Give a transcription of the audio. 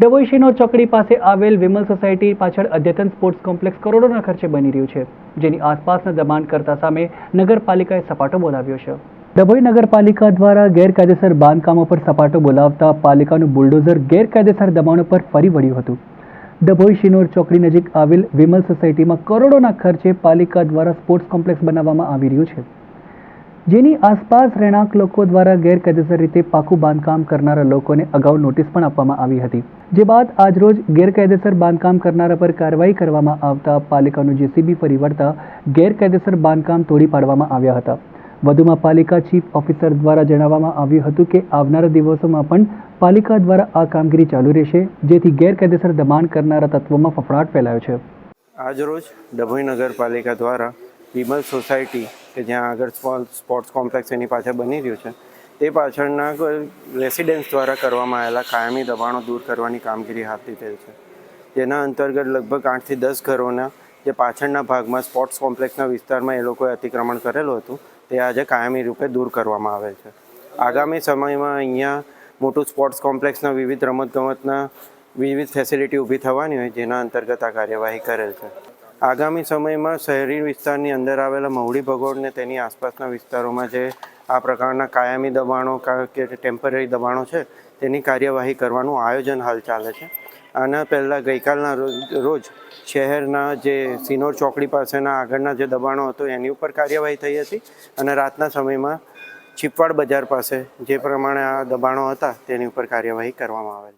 ડભોઈ ચોકડી પાસે આવેલ વિમલ સોસાયટી પાછળ અદ્યતન સ્પોર્ટ્સ કોમ્પ્લેક્સ કરોડોના ખર્ચે બની રહ્યું છે, જેની આસપાસના દબાણકર્તા સામે નગરપાલિકાએ સપાટો બોલાવ્યો છે. ડભોઈ નગરપાલિકા દ્વારા ગેરકાયદેસર બાંધકામો પર સપાટો બોલાવતા પાલિકાનું બુલડોઝર ગેરકાયદેસર દબાણો પર ફરી વળ્યું હતું. ડભોઈ શિનોર ચોકડી નજીક આવેલ વિમલ સોસાયટીમાં કરોડોના ખર્ચે પાલિકા દ્વારા સ્પોર્ટ્સ કોમ્પ્લેક્સ બનાવવામાં આવી રહ્યું છે. જેની આસપાસ રહેણાંક લોકો દ્વારા ગેરકાયદેસર રીતે પાકું બાંધકામ કરનારા લોકોને અગાઉ નોટિસ પણ આપવામાં આવી હતી. જે બાદ આજરોજ ગેરકાયદેસર બાંધકામ કરનારા પર કાર્યવાહી કરવામાં આવતા પાલિકાનું જેસીબી ફરી વળતા ગેરકાયદેસર બાંધકામ તોડી પાડવામાં આવ્યા હતા. વધુમાં પાલિકા ચીફ ઓફિસર દ્વારા જણાવવામાં આવ્યું હતું કે આવનારા દિવસોમાં પણ પાલિકા દ્વારા આ કામગીરી ચાલુ રહેશે, જેથી ગેરકાયદેસર દબાણ કરનારા તત્વોમાં ફફડાટ ફેલાયો છે. આજરોજ ડભોઈ નગરપાલિકા દ્વારા વિમલ સોસાયટી, કે જ્યાં આગળ સ્પો- સ્પોર્ટ્સ કોમ્પ્લેક્સ એની પાછળ બની રહ્યું છે, તે પાછળના રેસિડેન્સ દ્વારા કરવામાં આવેલા કાયમી દબાણો દૂર કરવાની કામગીરી હાથ લીધેલ છે. જેના અંતર્ગત લગભગ આઠથી દસ ઘરોના જે પાછળના ભાગમાં સ્પોર્ટ્સ કોમ્પ્લેક્સના વિસ્તારમાં એ લોકોએ અતિક્રમણ કરેલું હતું, તે આજે કાયમી રૂપે દૂર કરવામાં આવેલ છે. આગામી સમયમાં અહીંયા મોટું સ્પોર્ટ્સ કોમ્પ્લેક્સના વિવિધ રમતગમતના વિવિધ ફેસિલિટી ઊભી થવાની હોય, જેના અંતર્ગત આ કાર્યવાહી કરેલ છે. આગામી સમયમાં શહેરી વિસ્તારની અંદર આવેલા મહુડી ભગોળ ને તેની આસપાસના વિસ્તારોમાં જે આ પ્રકારના કાયમી દબાણો કા- ટેમ્પરરી દબાણો છે, તેની કાર્યવાહી કરવાનું આયોજન હાલ ચાલે છે. આના પહેલાં ગઈકાલના રોજ શહેરના જે સિનોર ચોકડી પાસેના આગળના જે દબાણો હતો, એની ઉપર કાર્યવાહી થઈ હતી અને રાતના સમયમાં ચીપવાડ બજાર પાસે જે પ્રમાણે આ દબાણો હતા, તેની ઉપર કાર્યવાહી કરવામાં આવેલ